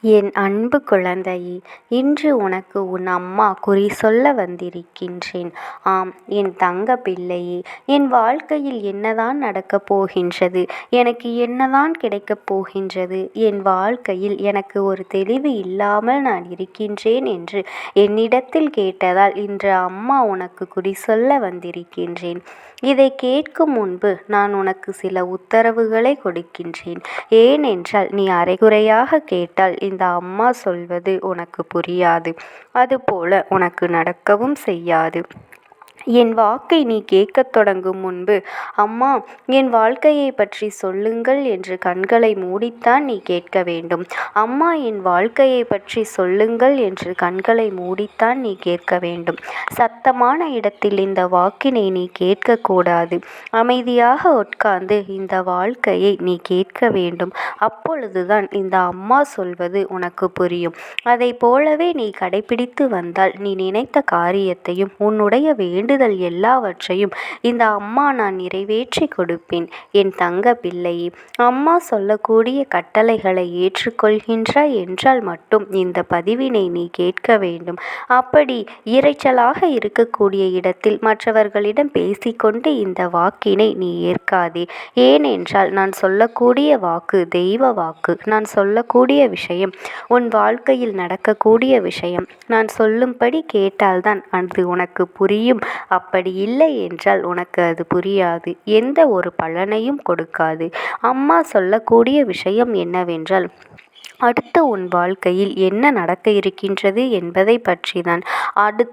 என் அன்பு குழந்தையே இன்று உனக்கு உன் அம்மா குறி சொல்ல வந்திருக்கின்றேன். ஆம் என் தங்க பிள்ளையே என் வாழ்க்கையில் என்னதான் நடக்கப் போகின்றது? எனக்கு என்னதான் கிடைக்கப் போகின்றது? என் வாழ்க்கையில் எனக்கு ஒரு தெளிவு இல்லாமல் நான் இருக்கின்றேன் என்று என்னிடத்தில் கேட்டதால் இன்று அம்மா உனக்கு குறி சொல்ல வந்திருக்கின்றேன். இதைக் கேட்கும் முன்பு நான் உனக்கு சில உத்தரவுகளை கொடுக்கின்றேன். ஏனென்றால் நீ அரைகுறையாக கேட்டால் இந்த அம்மா சொல்வது உனக்கு புரியாது. அதுபோல உனக்கு நடக்கவும் செய்யாது. என் வாக்கை நீ கேட்கத் தொடங்கும் முன்பு அம்மா என் வாழ்க்கையைப் பற்றி சொல்லுங்கள் என்று கண்களை மூடித்தான் நீ கேட்க வேண்டும். அம்மா என் வாழ்க்கையைப் பற்றி சொல்லுங்கள் என்று கண்களை மூடித்தான் நீ கேட்க வேண்டும். சத்தமான இடத்தில் இந்த வாக்கினை நீ கேட்கக்கூடாது அமைதியாக உட்கார்ந்து இந்த வாழ்க்கையை நீ கேட்க வேண்டும். அப்பொழுதுதான் இந்த அம்மா சொல்வது உனக்கு புரியும். அதைப் போலவே நீ கடைப்பிடித்து வந்தால் நீ நினைத்த காரியத்தையும் உன்னுடைய வேண்டுதல் எல்லாவற்றையும் இந்த அம்மா நான் நிறைவேற்றிக் கொடுப்பேன். என் தங்க பிள்ளையே அம்மா சொல்லக்கூடிய கட்டளைகளை ஏற்றுக்கொள்கின்றாய் என்றால் மட்டும் இந்த பதிவினை நீ கேட்க வேண்டும். அப்படி இரைச்சலாக இருக்கக்கூடிய இடத்தில் மற்றவர்களிடம் பேசிக்கொண்டு இந்த வாக்கினை நீ ஏற்காதே. ஏனென்றால் நான் சொல்லக்கூடிய வாக்கு தெய்வ வாக்கு. நான் சொல்லக்கூடிய விஷயம் உன் வாழ்க்கையில் நடக்கக்கூடிய விஷயம். நான் சொல்லும்படி கேட்டால்தான் அது உனக்கு புரியும். அப்படி இல்லை என்றால் உனக்கு அது புரியாது. எந்த ஒரு பலனையும் கொடுக்காது. அம்மா சொல்லக்கூடிய விஷயம் என்னவென்றால் அடுத்து உன் வாழ்க்கையில் என்ன நடக்க இருக்கின்றது என்பதைப் பற்றிதான்.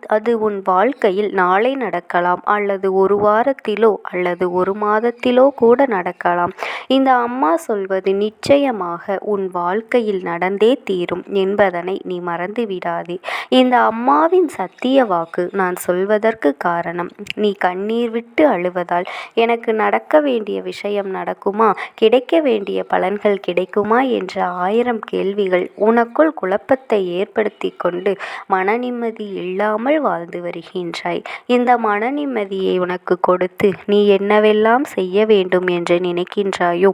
அது உன் வாழ்க்கையில் நாளை நடக்கலாம் அல்லது ஒரு வாரத்திலோ அல்லது ஒரு மாதத்திலோ கூட நடக்கலாம். இந்த அம்மா சொல்வது நிச்சயமாக உன் வாழ்க்கையில் நடந்தே தீரும் என்பதனை நீ மறந்துவிடாதே. இந்த அம்மாவின் சத்திய வாக்கு நான் சொல்வதற்குக் காரணம் நீ கண்ணீர் விட்டு அழுவதால் எனக்கு நடக்க வேண்டிய விஷயம் நடக்குமா? கிடைக்க வேண்டிய பலன்கள் கிடைக்குமா? என்ற ஆயிரம் கேள்விகள் உனக்குள் குழப்பத்தை ஏற்படுத்தி கொண்டு மனநிம்மதி இல்லாமல் வாழ்ந்து வருகின்றாய். இந்த மனநிம்மதியை உனக்கு கொடுத்து நீ என்னவெல்லாம் செய்ய வேண்டும் என்று நினைக்கின்றாயோ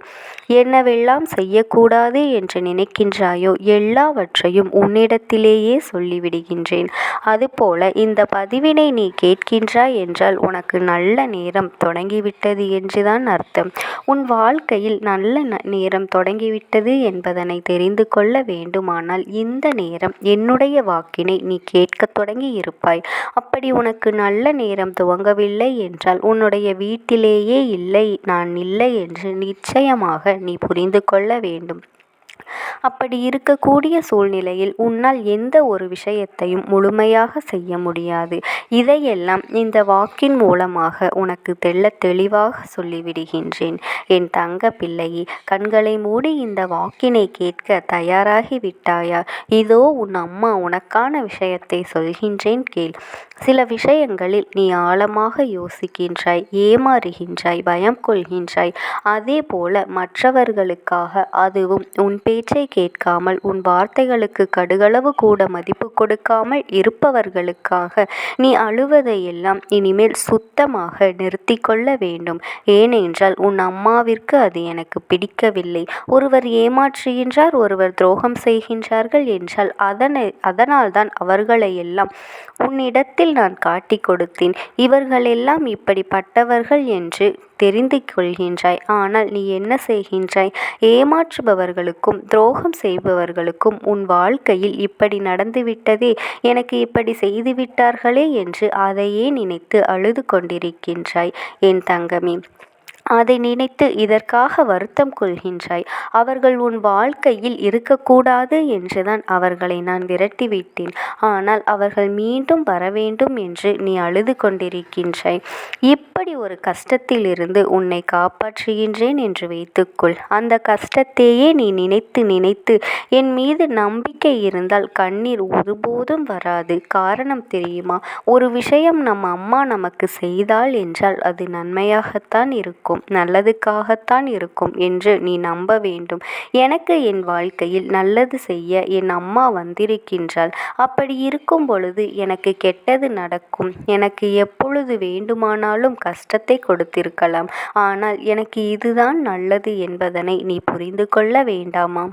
என்னவெல்லாம் செய்யக்கூடாது என்று நினைக்கின்றாயோ எல்லாவற்றையும் உன்னிடத்திலேயே சொல்லிவிடுகின்றேன். அதுபோல இந்த பதிவினை நீ கேட்கின்றாய் என்றால் உனக்கு நல்ல நேரம் தொடங்கிவிட்டது என்றுதான் அர்த்தம். உன் வாழ்க்கையில் நல்ல நேரம் தொடங்கிவிட்டது என்பதனை தெரிந்து கொள்ள வேண்டுமானால் இந்த நேரம் என்னுடைய வாக்கினை நீ கேட்கத் தொடங்கியிருப்பாய். அப்படி உனக்கு நல்ல நேரம் துவங்கவில்லை என்றால் உன்னுடைய வீட்டிலேயே இல்லை நான் இல்லை என்று நிச்சயமாக நீ புரிந்து கொள்ள வேண்டும். அப்படி இருக்கக்கூடிய சூழ்நிலையில் உன்னால் எந்த ஒரு விஷயத்தையும் முழுமையாக செய்ய முடியாது. இதையெல்லாம் இந்த வாக்கின் மூலமாக உனக்கு தெள்ள தெளிவாக சொல்லிவிடுகின்றேன். என் தங்க பிள்ளையே கண்களை மூடி இந்த வாக்கினை கேட்க தயாராகி விட்டாயா? இதோ உன் அம்மா உனக்கான விஷயத்தை சொல்கின்றேன் கேள். சில விஷயங்களில் நீ ஆழமாக யோசிக்கின்றாய் ஏமாறுகின்றாய் பயம் கொள்கின்றாய். அதே போல மற்றவர்களுக்காக அதுவும் உன் பேச்சை கேட்காமல் உன் வார்த்தைகளுக்கு கடுகளவு கூட மதிப்பு கொடுக்காமல் இருப்பவர்களுக்காக நீ அழுவதையெல்லாம் இனிமேல் சுத்தமாக நிறுத்தி கொள்ள வேண்டும். ஏனென்றால் உன் அம்மாவிற்கு அது எனக்கு பிடிக்கவில்லை. ஒருவர் ஏமாற்றுகின்றார் ஒருவர் துரோகம் செய்கின்றார்கள் என்றால் அதனை அதனால்தான் அவர்களையெல்லாம் உன்னிடத்தில் நான் காட்டி கொடுத்தேன். இவர்களெல்லாம் இப்படிப்பட்டவர்கள் என்று தெரிந்து கொள்கின்றாய். ஆனால் நீ என்ன செய்கின்றாய்? ஏமாற்றுபவர்களுக்கும் துரோகம் செய்பவர்களுக்கும் உன் வாழ்க்கையில் இப்படி நடந்துவிட்டதே எனக்கு இப்படி செய்துவிட்டார்களே என்று அதையே நினைத்து அழுது கொண்டிருக்கின்றாய் என் தங்கமே. அதை நினைத்து இதற்காக வருத்தம் கொள்கின்றாய். அவர்கள் உன் வாழ்க்கையில் இருக்கக்கூடாது என்றுதான் அவர்களை நான் விரட்டிவிட்டேன். ஆனால் அவர்கள் மீண்டும் வரவேண்டும் என்று நீ அழுது கொண்டிருக்கின்றாய். இப்படி ஒரு கஷ்டத்திலிருந்து உன்னை காப்பாற்றுகின்றேன் என்று வைத்துக்கொள். அந்த கஷ்டத்தையே நீ நினைத்து நினைத்து என் மீது நம்பிக்கை இருந்தால் கண்ணீர் ஒருபோதும் வராது. காரணம் தெரியுமா? ஒரு விஷயம் நம் அம்மா நமக்கு செய்தாள் என்றால் அது நன்மையாகத்தான் இருக்கும் நல்லதுக்காகத்தான் இருக்கும் என்று நீ நம்ப வேண்டும். எனக்கு என் வாழ்க்கையில் நல்லது செய்ய என் அம்மா வந்திருக்கின்றாள். அப்படி இருக்கும் பொழுது எனக்கு கெட்டது நடக்கும். எனக்கு எப்பொழுது வேண்டுமானாலும் கஷ்டத்தை கொடுத்திருக்கலாம். ஆனால் எனக்கு இதுதான் நல்லது என்பதனை நீ புரிந்து கொள்ள வேண்டாமா?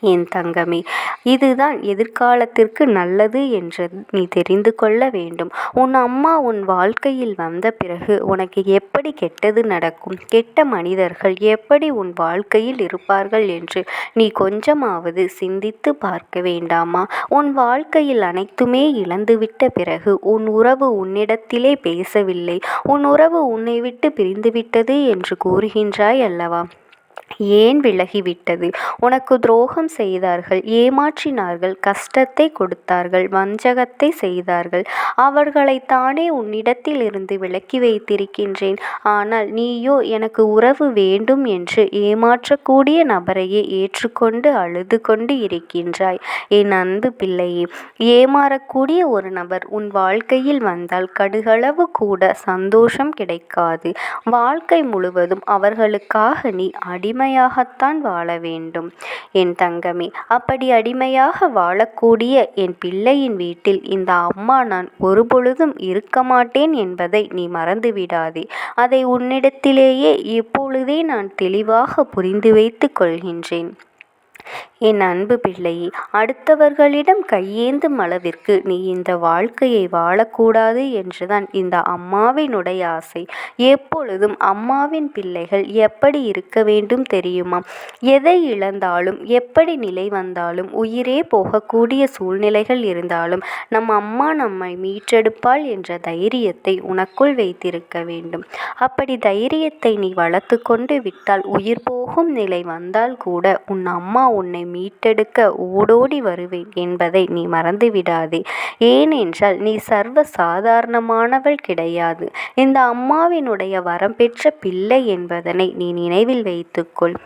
என் தங்கமே இதுதான் எதிர்காலத்திற்கு நல்லது என்று நீ தெரிந்து கொள்ள வேண்டும். உன் அம்மா உன் வாழ்க்கையில் வந்த பிறகு உனக்கு எப்படி கெட்டது நடக்கும்? கெட்ட மனிதர்கள் எப்படி உன் வாழ்க்கையில் இருப்பார்கள் என்று நீ கொஞ்சமாவது சிந்தித்து பார்க்க வேண்டாமா? உன் வாழ்க்கையில் அனைத்துமே இழந்துவிட்ட பிறகு உன் உறவு உன்னிடத்திலே பேசவில்லை. உன் உறவு உன்னை விட்டு பிரிந்துவிட்டது என்று கூறுகின்றாய் அல்லவா? ஏன் விலகிவிட்டது? உனக்கு துரோகம் செய்தார்கள் ஏமாற்றினார்கள் கஷ்டத்தை கொடுத்தார்கள் வஞ்சகத்தை செய்தார்கள். அவர்களைத்தானே உன்னிடத்தில் இருந்து விலக்கி வைத்திருக்கின்றேன். ஆனால் நீயோ எனக்கு உறவு வேண்டும் என்று ஏமாற்றக்கூடிய நபரையே ஏற்றுக்கொண்டு அழுது கொண்டு இருக்கின்றாய். என் அன்பு பிள்ளையே ஏமாறக்கூடிய ஒரு நபர் உன் வாழ்க்கையில் வந்தால் கடுகளவு கூட சந்தோஷம் கிடைக்காது. வாழ்க்கை முழுவதும் அவர்களுக்காக நீ அடிமை அடிமையாகத்தான் வாழ வேண்டும் என் தங்கமே அப்படி அடிமையாக வாழக்கூடிய என் பிள்ளையின் வீட்டில் இந்த அம்மா நான் ஒருபொழுதும் இருக்க மாட்டேன் என்பதை நீ மறந்துவிடாதே. அதை உன்னிடத்திலேயே இப்பொழுதே நான் தெளிவாக புரிந்து வைத்துக் கொள்கின்றேன். என் அன்பு பிள்ளையே அடுத்தவர்களிடம் கையேந்தும் அளவிற்கு நீ இந்த வாழ்க்கையை வாழக்கூடாது என்றுதான் இந்த அம்மாவினுடைய ஆசை. எப்பொழுதும் அம்மாவின் பிள்ளைகள் எப்படி இருக்க வேண்டும் தெரியுமா? எதை இழந்தாலும் எப்படி நிலை வந்தாலும் உயிரே போகக்கூடிய சூழ்நிலைகள் இருந்தாலும் நம் அம்மா நம்மை மீட்டெடுப்பாள் என்ற தைரியத்தை உனக்குள் வைத்திருக்க வேண்டும். அப்படி தைரியத்தை நீ வளர்த்து கொண்டு விட்டால் உயிர் போகும் நிலை வந்தால் கூட உன் அம்மா உன்னை மீட்டெடுக்க ஓடோடி வருவேன் என்பதை நீ மறந்துவிடாதே. ஏனென்றால் நீ சர்வ சாதாரணமானவள் கிடையாது. இந்த அம்மாவினுடைய வரம் பெற்ற பிள்ளை என்பதனை நீ நினைவில் வைத்துக்கொள்.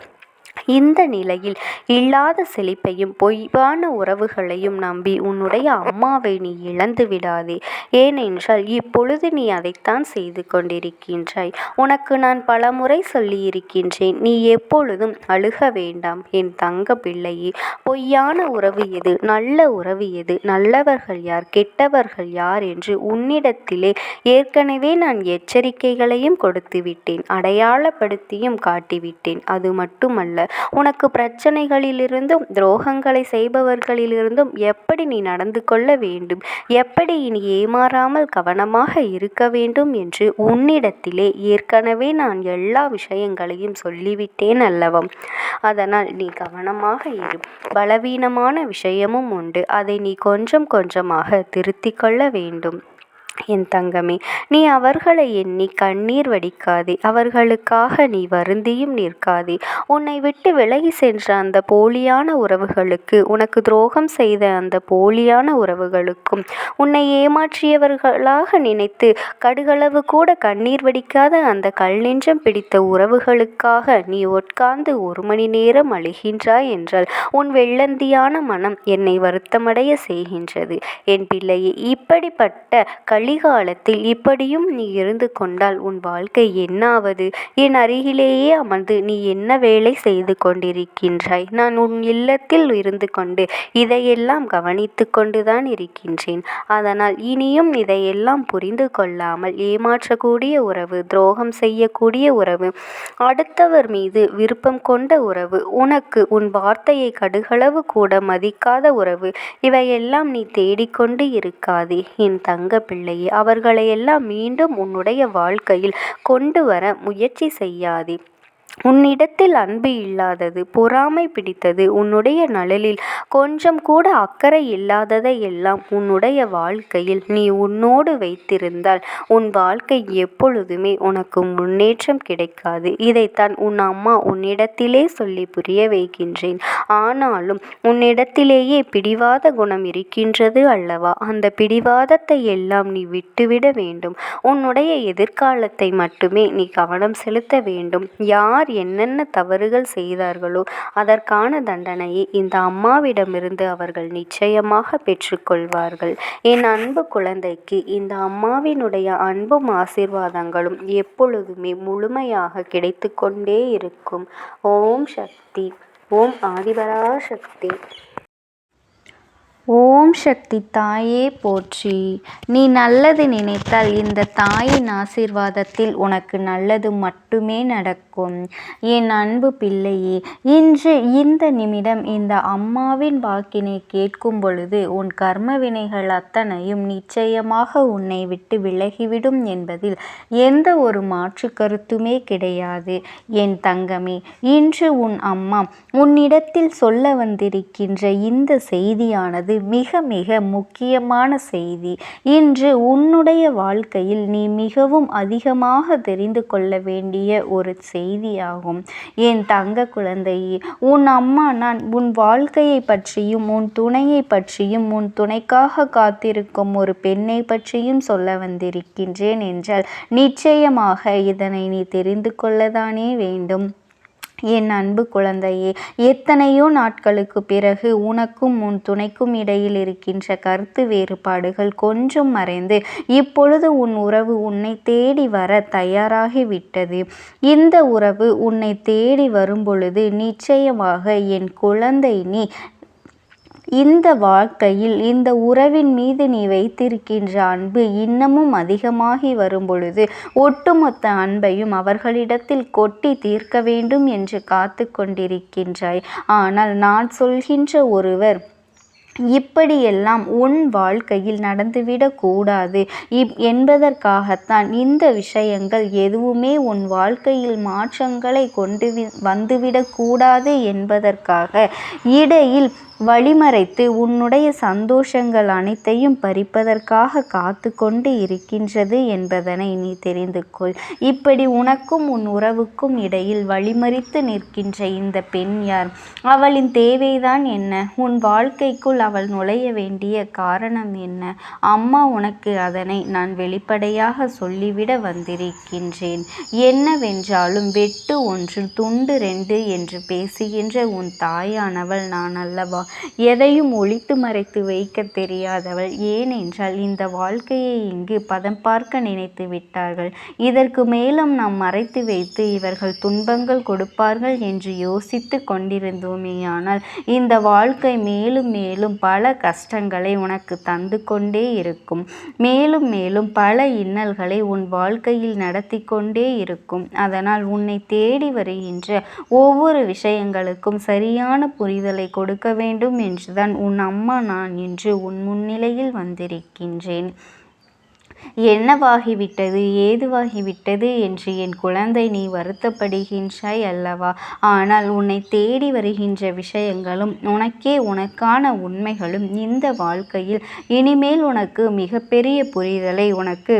இந்த நிலையில் இல்லாத செழிப்பையும் பொய்வான உறவுகளையும் நம்பி உன்னுடைய அம்மாவை நீ இழந்து விடாதே. ஏனென்றால் இப்பொழுது நீ அதைத்தான் செய்து கொண்டிருக்கின்றாய். உனக்கு நான் பலமுறை சொல்லியிருக்கின்றேன். நீ எப்பொழுதும் அழுக வேண்டாம். என் தங்க பிள்ளையே பொய்யான உறவு எது? நல்ல உறவு எது? நல்லவர்கள் யார்? கெட்டவர்கள் யார் என்று உன்னிடத்திலே ஏற்கனவே நான் எச்சரிக்கைகளையும் கொடுத்து விட்டேன் அடையாளப்படுத்தியும் காட்டிவிட்டேன். அது மட்டுமல்ல உனக்கு பிரச்சனைகளிலிருந்தும் துரோகங்களை செய்பவர்களிலிருந்தும் எப்படி நீ நடந்து கொள்ள வேண்டும்? எப்படி இனி ஏமாறாமல் கவனமாக இருக்க வேண்டும் என்று உன்னிடத்திலே ஏற்கனவே நான் எல்லா விஷயங்களையும் சொல்லிவிட்டேன் அல்லவம் அதனால் நீ கவனமாக இரு. பலவீனமான விஷயமும் உண்டு. அதை நீ கொஞ்சம் கொஞ்சமாக திருத்திக் கொள்ள வேண்டும். என் தங்கமே நீ அவர்களை எண்ணி கண்ணீர் வடிக்காதே. அவர்களுக்காக நீ வருந்தியும் நிற்காதே. உன்னை விட்டு விலகி சென்ற அந்த போலியான உறவுகளுக்கு உனக்கு துரோகம் செய்த அந்த போலியான உறவுகளுக்கும் உன்னை ஏமாற்றியவர்களாக நினைத்து கடுகளவு கூட கண்ணீர் வடிக்காத அந்த கல் நெஞ்சம் பிடித்த உறவுகளுக்காக நீ உட்கார்ந்து ஒரு மணி நேரம் அழுகின்றாய் என்றால் உன் வெள்ளந்தியான மனம் என்னை வருத்தமடைய செய்கின்றது. என் பிள்ளையை இப்படிப்பட்ட கல் கலிகாலத்தில் இப்படியும் நீ இருந்து கொண்டால் உன் வாழ்க்கை என்னாவது? என் அருகிலேயே அமர்ந்து நீ என்ன வேலை செய்து கொண்டிருக்கின்றாய்? நான் உன் இல்லத்தில் இருந்து கொண்டு இதையெல்லாம் கவனித்து கொண்டுதான் இருக்கின்றேன். அதனால் இனியும் இதையெல்லாம் புரிந்து கொள்ளாமல் ஏமாற்றக்கூடிய உறவு துரோகம் செய்யக்கூடிய உறவு அடுத்தவர் மீது விருப்பம் கொண்ட உறவு உனக்கு உன் வார்த்தையை கடுகளவு கூட மதிக்காத உறவு இவையெல்லாம் நீ தேடிக்கொண்டு இருக்காதே. என் தங்க பிள்ளை அவர்களையெல்லாம் மீண்டும் உன்னுடைய வாழ்க்கையில் கொண்டு வர முயற்சி செய்யாதே. உன்னிடத்தில் அன்பு இல்லாதது பொறாமை பிடித்தது உன்னுடைய நலனில் கொஞ்சம் கூட அக்கறை இல்லாததை எல்லாம் உன்னுடைய வாழ்க்கையில் நீ உன்னோடு வைத்திருந்தால் உன் வாழ்க்கை எப்பொழுதுமே உனக்கு முன்னேற்றம் கிடைக்காது. இதைத்தான் உன் அம்மா உன்னிடத்திலே சொல்லி புரிய வைக்கின்றேன். ஆனாலும் உன்னிடத்திலேயே பிடிவாத குணம் இருக்கின்றது அல்லவா? அந்த பிடிவாதத்தை எல்லாம் நீ விட்டுவிட வேண்டும். உன்னுடைய எதிர்காலத்தை மட்டுமே நீ கவனம் செலுத்த வேண்டும். யார் யார் என்னென்ன தவறுகள் செய்தார்களோ அதற்கான தண்டனையை இந்த அம்மாவிடமிருந்து அவர்கள் நிச்சயமாக பெற்றுக்கொள்வார்கள். என் அன்பு குழந்தைக்கு இந்த அம்மாவினுடைய அன்பும் ஆசீர்வாதங்களும் எப்பொழுதுமே முழுமையாக கிடைத்து கொண்டே இருக்கும். ஓம் சக்தி. ஓம் ஆதிபரா சக்தி ஓம் சக்தி தாயே போற்றி. நீ நல்லது நினைத்தால் இந்த தாயின் ஆசீர்வாதத்தில் உனக்கு நல்லது மட்டுமே நடக்கும். என் அன்பு பிள்ளையே இன்று இந்த நிமிடம் இந்த அம்மாவின் வாக்கினை கேட்கும் பொழுது உன் கர்ம வினைகள் அத்தனையும் நிச்சயமாக உன்னை விட்டு விலகிவிடும் என்பதில் எந்த ஒரு மாற்று கருத்துமே கிடையாது. என் தங்கமே இன்று உன் அம்மா உன்னிடத்தில் சொல்ல வந்திருக்கின்ற இந்த செய்தியானது மிக மிக முக்கியமான செய்தி. இன்று உன்னுடைய வாழ்க்கையில் நீ மிகவும் அதிகமாக தெரிந்து கொள்ள வேண்டிய ஒரு செய்தியாகும். என் தங்க குழந்தையே உன் அம்மா நான் உன் வாழ்க்கையை பற்றியும் உன் துணையை பற்றியும் உன் துணைக்காக காத்திருக்கும் ஒரு பெண்ணை பற்றியும் சொல்ல வந்திருக்கின்றேன் என்றால் நிச்சயமாக இதனை நீ தெரிந்து கொள்ளதானே வேண்டும். என் அன்பு குழந்தையே எத்தனையோ நாட்களுக்கு பிறகு உனக்கும் உன் துணைக்கும் இடையில் இருக்கின்ற கருத்து வேறுபாடுகள் கொஞ்சம் மறைந்து இப்பொழுது உன் உறவு உன்னை தேடி வர தயாராகிவிட்டது. இந்த உறவு உன்னை தேடி வரும் பொழுது நிச்சயமாக என் குழந்தை நீ இந்த வாழ்க்கையில் இந்த உறவின் மீது நீ வைத்திருக்கின்ற அன்பு இன்னமும் அதிகமாகி வரும் பொழுது ஒட்டுமொத்த அன்பையும் அவர்களிடத்தில் கொட்டி தீர்க்க வேண்டும் என்று காத்து கொண்டிருக்கின்றாய் ஆனால் நான் சொல்கின்ற ஒருவர் இப்படியெல்லாம் உன் வாழ்க்கையில் நடந்துவிடக்கூடாது இப் என்பதற்காகத்தான் இந்த விஷயங்கள் எதுவுமே உன் வாழ்க்கையில் மாற்றங்களை கொண்டு வந்துவிடக்கூடாது என்பதற்காக இடையில் வழிமறைத்து உன்னுடைய சந்தோஷங்கள் அனைத்தையும் பறிப்பதற்காக காத்து கொண்டு இருக்கின்றது என்பதனை நீ தெரிந்து கொள். இப்படி உனக்கும் உன் உறவுக்கும் இடையில் வழிமறித்து நிற்கின்ற இந்த பெண் யார்? அவளின் தேவைதான் என்ன? உன் வாழ்க்கைக்குள் அவள் நுழைய வேண்டிய காரணம் என்ன? அம்மா உனக்கு அதனை நான் வெளிப்படையாக சொல்லிவிட வந்திருக்கின்றேன். என்னவென்றாலும் வெட்டு ஒன்று துண்டு ரெண்டு என்று பேசுகின்ற உன் தாயானவள் நான் அல்லவா? எதையும் ஒழித்து மறைத்து வைக்க தெரியாதவள். ஏனென்றால் இந்த வாழ்க்கையை இங்கு பதம் பார்க்க நினைத்து விட்டார்கள். இதற்கு மேலும் நாம் மறைத்து வைத்து இவர்கள் துன்பங்கள் கொடுப்பார்கள் என்று யோசித்து கொண்டிருந்தோமேயானால் இந்த வாழ்க்கை மேலும் மேலும் பல கஷ்டங்களை உனக்கு தந்து கொண்டே இருக்கும். மேலும் மேலும் பல இன்னல்களை உன் வாழ்க்கையில் நடத்தி கொண்டே இருக்கும். அதனால் உன்னை தேடி வருகின்ற ஒவ்வொரு விஷயங்களுக்கும் சரியான புரிதலை கொடுக்க வேண்டும். வேண்டும் என்றுதான் உன் அம்மா நான் என்று உன் முன்னிலையில் வந்திருக்கின்றேன். என்னவாகிவிட்டது? ஏதுவாகிவிட்டது என்று என் குழந்தை நீ வருத்தப்படுகின்றாய் அல்லவா? ஆனால் உன்னை தேடி வருகின்ற விஷயங்களும் உனக்கே உனக்கான உண்மைகளும் இந்த வாழ்க்கையில் இனிமேல் உனக்கு மிகப்பெரிய புரிதலை உனக்கு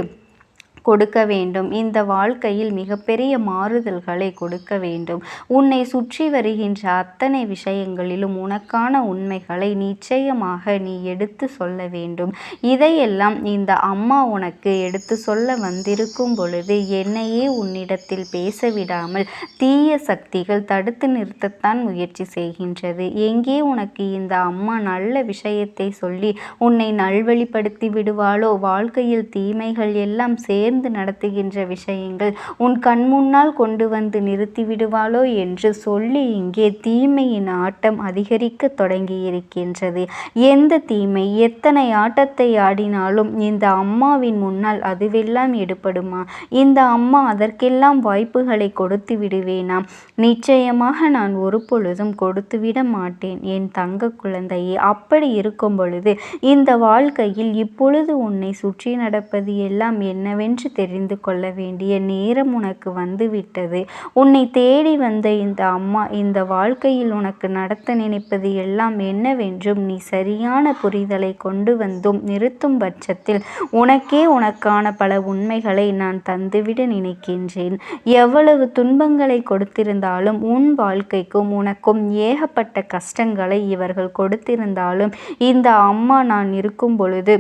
கொடுக்க வேண்டும். இந்த வாழ்க்கையில் மிகப்பெரிய மாறுதல்களை கொடுக்க வேண்டும். உன்னை சுற்றி வருகின்ற அத்தனை விஷயங்களிலும் உனக்கான உண்மைகளை நிச்சயமாக நீ எடுத்து சொல்ல வேண்டும். இதையெல்லாம் இந்த அம்மா உனக்கு எடுத்து சொல்ல வந்திருக்கும் பொழுது என்னையே உன்னிடத்தில் பேச விடாமல் தீய சக்திகள் தடுத்து நிறுத்தத்தான் முயற்சி செய்கின்றது. எங்கே உனக்கு இந்த அம்மா நல்ல விஷயத்தை சொல்லி உன்னை நல்வழிப்படுத்தி விடுவாளோ? வாழ்க்கையில் தீமைகள் எல்லாம் சேர்ந்து சேர்ந்து நடத்துகின்ற விஷயங்கள் உன் கண்முன்னால் கொண்டு வந்து நிறுத்திவிடுவாளோ என்று சொல்லி இங்கே தீமையின் ஆட்டம் அதிகரிக்க தொடங்கியிருக்கின்றது. எந்த தீமை? எத்தனை ஆட்டத்தை ஆடினாலும் இந்த அம்மாவின் முன்னால் அதுவெல்லாம் எடுப்படுமா இந்த அம்மா அதற்கெல்லாம் வாய்ப்புகளை கொடுத்து விடுவேனாம் நிச்சயமாக நான் ஒரு பொழுதும் கொடுத்துவிட மாட்டேன். என் தங்க குழந்தையே அப்படி இருக்கும் பொழுது இந்த வாழ்க்கையில் இப்பொழுது உன்னை சுற்றி நடப்பது எல்லாம் என்னவென்று நன்று தெரிந்து கொள்ள வேண்டிய நேரம் உனக்கு வந்துவிட்டது. உன்னை தேடி வந்த இந்த அம்மா இந்த வாழ்க்கையில் உனக்கு நடத்த நினைப்பது எல்லாம் என்னவென்றும் நீ சரியான புரிதலை கொண்டு வந்தும் நிறுத்தும் பட்சத்தில் உனக்கே உனக்கான பல உண்மைகளை நான் தந்துவிட நினைக்கின்றேன். எவ்வளவு துன்பங்களை கொடுத்திருந்தாலும் உன் வாழ்க்கைக்கும் உனக்கும் ஏகப்பட்ட கஷ்டங்களை இவர்கள் கொடுத்திருந்தாலும் இந்த அம்மா நான் இருக்கும் பொழுது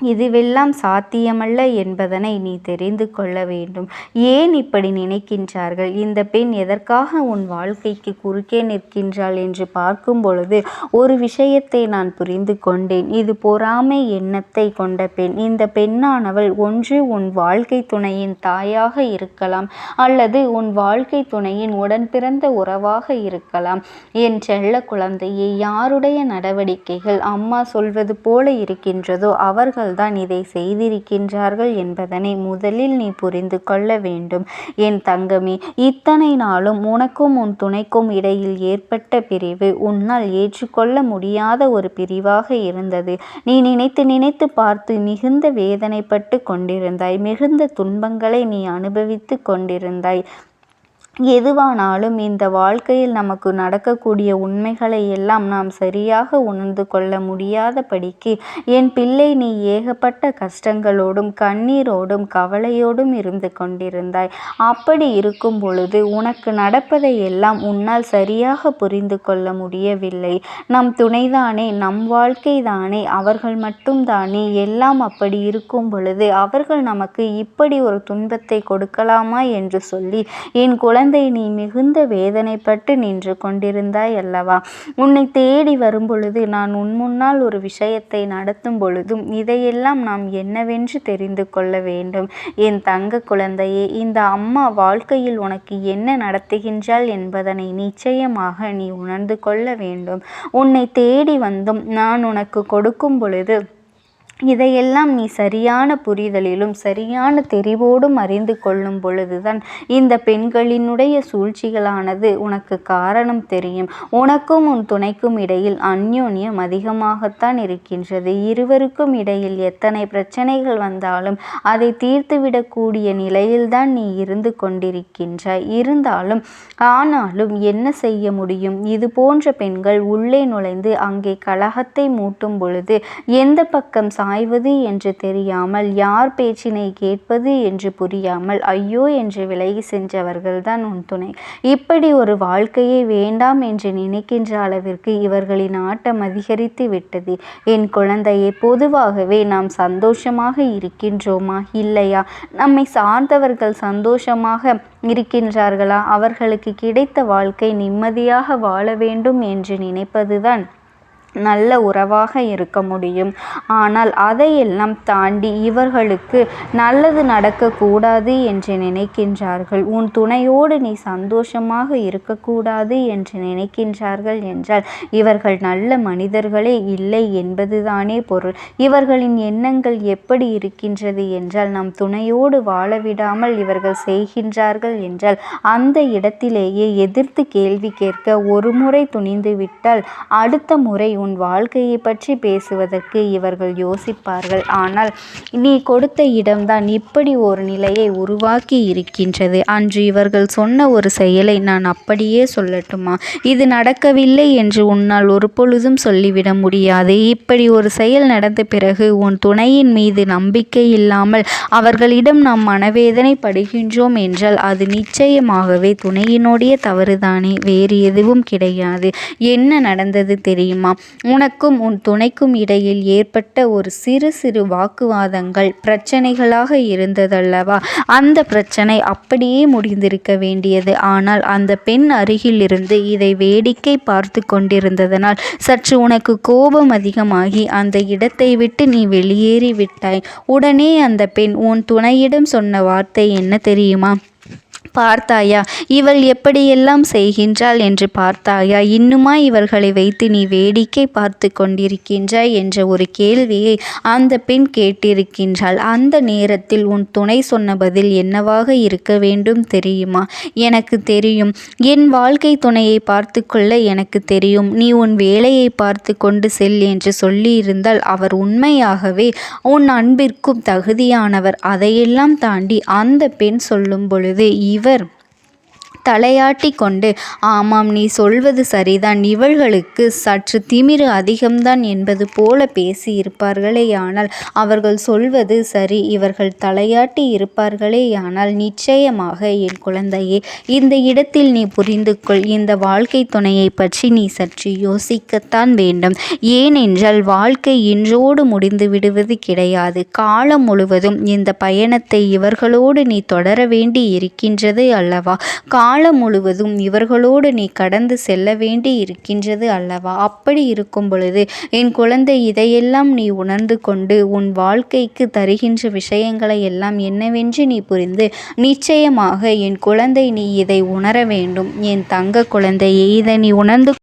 இதுவெல்லாம் சாத்தியமல்ல என்பதனை நீ தெரிந்து கொள்ள வேண்டும். ஏன் இப்படி நினைக்கின்றார்கள்? இந்த பெண் எதற்காக உன் வாழ்க்கைக்கு குறுக்கே நிற்கின்றாள் என்று பார்க்கும் பொழுது ஒரு விஷயத்தை நான் புரிந்து கொண்டேன். இது பொறாமை எண்ணத்தை கொண்ட பெண். இந்த பெண்ணானவள் ஒன்று உன் வாழ்க்கை துணையின் தாயாக இருக்கலாம் அல்லது உன் வாழ்க்கை துணையின் உடன் பிறந்த உறவாக இருக்கலாம். என் செல்ல குழந்தையை யாருடைய நடவடிக்கைகள் அம்மா சொல்வது போல இருக்கின்றதோ அவர்கள் தான் இதை செய்திருக்கின்றார்கள் என்பதனை முதலில் நீ புரிந்து கொள்ள வேண்டும். என் தங்கமே இத்தனை நாளும் உனக்கும் உன் துணைக்கும் இடையில் ஏற்பட்ட பிரிவு உன்னால் ஏற்றுக்கொள்ள முடியாத ஒரு பிரிவாக இருந்தது. நீ நினைத்து நினைத்து பார்த்து மிகுந்த வேதனைப்பட்டு கொண்டிருந்தாய். மிகுந்த துன்பங்களை நீ அனுபவித்து கொண்டிருந்தாய். எதுவானாலும் இந்த வாழ்க்கையில் நமக்கு நடக்கக்கூடிய உண்மைகளை எல்லாம் நாம் சரியாக உணர்ந்து கொள்ள முடியாதபடிக்கு என் பிள்ளை நீ ஏகப்பட்ட கஷ்டங்களோடும் கண்ணீரோடும் கவலையோடும் இருந்து கொண்டிருந்தாய். அப்படி இருக்கும் பொழுது உனக்கு நடப்பதை எல்லாம் உன்னால் சரியாக புரிந்து கொள்ள முடியவில்லை. நம் துணைதானே நம் வாழ்க்கை தானே அவர்கள் மட்டும்தானே எல்லாம் அப்படி இருக்கும் பொழுது அவர்கள் நமக்கு இப்படி ஒரு துன்பத்தை கொடுக்கலாமா என்று சொல்லி என் குழந்தை குழந்தை நீ மிகுந்த வேதனைப்பட்டு நின்று கொண்டிருந்தாய் அல்லவா? உன்னை தேடி வரும் பொழுது நான் உன் முன்னால் ஒரு விஷயத்தை நடத்தும் பொழுதும் இதையெல்லாம் நாம் என்னவென்று தெரிந்து கொள்ள வேண்டும். என் தங்க குழந்தையே இந்த அம்மா வாழ்க்கையில் உனக்கு என்ன நடத்துகின்றாள் என்பதனை நிச்சயமாக நீ உணர்ந்து கொள்ள வேண்டும். உன்னை தேடி வந்தும் நான் உனக்கு கொடுக்கும் பொழுது இதையெல்லாம் நீ சரியான புரிதலிலும் சரியான தெரிவோடும் அறிந்து கொள்ளும் பொழுதுதான் இந்த பெண்களினுடைய சூழ்ச்சிகளானது உனக்கு காரணம் தெரியும். உனக்கும் உன் துணைக்கும் இடையில் அந்யோன்யம் அதிகமாகத்தான் இருக்கின்றது. இருவருக்கும் இடையில் எத்தனை பிரச்சனைகள் வந்தாலும் அதை தீர்த்துவிடக்கூடிய நிலையில்தான் நீ இருந்து கொண்டிருக்கின்றாய். இருந்தாலும் ஆனாலும் என்ன செய்ய முடியும்? இது போன்ற பெண்கள் உள்ளே நுழைந்து அங்கே கலகத்தை மூட்டும் பொழுது எந்த பக்கம் பாய்வது என்று தெரியாமல் யார் பேச்சினை கேட்பது என்று புரியாமல் ஐயோ என்று விலகி சென்றவர்கள்தான் உன் துணை. இப்படி ஒரு வாழ்க்கையை வேண்டாம் என்று நினைக்கின்ற அளவிற்கு இவர்களின் ஆட்டம் அதிகரித்து விட்டது. என் குழந்தையை பொதுவாகவே நாம் சந்தோஷமாக இருக்கின்றோமா? இல்லையா? நம்மை சார்ந்தவர்கள் சந்தோஷமாக இருக்கின்றார்களா? அவர்களுக்கு கிடைத்த வாழ்க்கை நிம்மதியாக வாழ வேண்டும் என்று நினைப்பதுதான் நல்ல உறவாக இருக்க முடியும். ஆனால் அதையெல்லாம் தாண்டி இவர்களுக்கு நல்லது நடக்கக்கூடாது என்று நினைக்கின்றார்கள். உன் துணையோடு நீ சந்தோஷமாக இருக்கக்கூடாது என்று நினைக்கின்றார்கள் என்றால் இவர்கள் நல்ல மனிதர்களே இல்லை என்பதுதானே பொருள். இவர்களின் எண்ணங்கள் எப்படி இருக்கின்றது என்றால் நம் துணையோடு வாழவிடாமல் இவர்கள் செய்கின்றார்கள் என்றால் அந்த இடத்திலேயே எதிர்த்து கேள்வி கேட்க ஒரு முறை துணிந்து விட்டால் அடுத்த முறை உன் வாழ்க்கையை பற்றி பேசுவதற்கு இவர்கள் யோசிப்பார்கள். ஆனால் நீ கொடுத்த இடம்தான் இப்படி ஒரு நிலையை உருவாக்கி இருக்கின்றது. அன்று இவர்கள் சொன்ன ஒரு செயலை நான் அப்படியே சொல்லட்டுமா? இது நடக்கவில்லை என்று உன்னால் ஒரு பொழுதும் சொல்லிவிட முடியாது. இப்படி ஒரு செயல் நடந்த பிறகு உன் துணையின் மீது நம்பிக்கை இல்லாமல் அவர்களிடம் நாம் மனவேதனை படுகின்றோம் என்றால் அது நிச்சயமாகவே துணையினுடைய தவறுதானே. வேறு எதுவும் கிடையாது. என்ன நடந்தது தெரியுமா? உனக்கும் உன் துணைக்கும் இடையில் ஏற்பட்ட ஒரு சிறு சிறு வாக்குவாதங்கள் பிரச்சனைகளாக இருந்ததல்லவா? அந்த பிரச்சனை அப்படியே முடிந்திருக்க வேண்டியது. ஆனால் அந்த பெண் அருகிலிருந்து இதை வேடிக்கை பார்த்து கொண்டிருந்ததனால் சற்று உனக்கு கோபம் அதிகமாகி அந்த இடத்தை விட்டு நீ வெளியேறி விட்டாய் உடனே அந்த பெண் உன் துணையிடம் சொன்ன வார்த்தை என்ன தெரியுமா? பார்த்தாயா இவள் எப்படியெல்லாம் செய்கின்றாள் என்று பார்த்தாயா இன்னுமா இவர்களை வைத்து நீ வேடிக்கை பார்த்து கொண்டிருக்கின்றாய் என்ற ஒரு கேள்வியை அந்த பெண் கேட்டிருக்கின்றாள். அந்த நேரத்தில் உன் துணை சொன்ன பதில் என்னவாக இருக்க வேண்டும் தெரியுமா? எனக்கு தெரியும். என் வாழ்க்கை துணையை பார்த்து கொள்ள எனக்கு தெரியும். நீ உன் வேலையை பார்த்து கொண்டு செல் என்று சொல்லியிருந்தால் அவர் உண்மையாகவே உன் அன்பிற்கும் தகுதியானவர். அதையெல்லாம் தாண்டி அந்த பெண் சொல்லும் பொழுது liber. தலையாட்டி கொண்டு ஆமாம் நீ சொல்வது சரிதான். இவள்களுக்கு சற்று திமிரு அதிகம்தான் என்பது போல பேசியிருப்பார்களேயானால் அவர்கள் சொல்வது சரி இவர்கள் தலையாட்டி இருப்பார்களேயானால் நிச்சயமாக என் குழந்தையே இந்த இடத்தில் நீ புரிந்து கொள் இந்த வாழ்க்கை துணையை பற்றி நீ சற்று யோசிக்கத்தான் வேண்டும். ஏனென்றால் வாழ்க்கை இன்றோடு முடிந்து விடுவது கிடையாது. காலம் முழுவதும் இந்த பயணத்தை இவர்களோடு நீ தொடர வேண்டி இருக்கின்றது அல்லவா? காலம் முழுவதும் இவர்களோடு நீ கடந்து செல்ல வேண்டி இருக்கின்றது அல்லவா? அப்படி இருக்கும் பொழுது என் குழந்தை இதையெல்லாம் நீ உணர்ந்து கொண்டு உன் வாழ்க்கைக்கு தருகின்ற விஷயங்களை எல்லாம் என்னவென்று நீ புரிந்து நிச்சயமாக என் குழந்தை நீ இதை உணர வேண்டும். என் தங்க குழந்தையை இதை நீ உணர்ந்து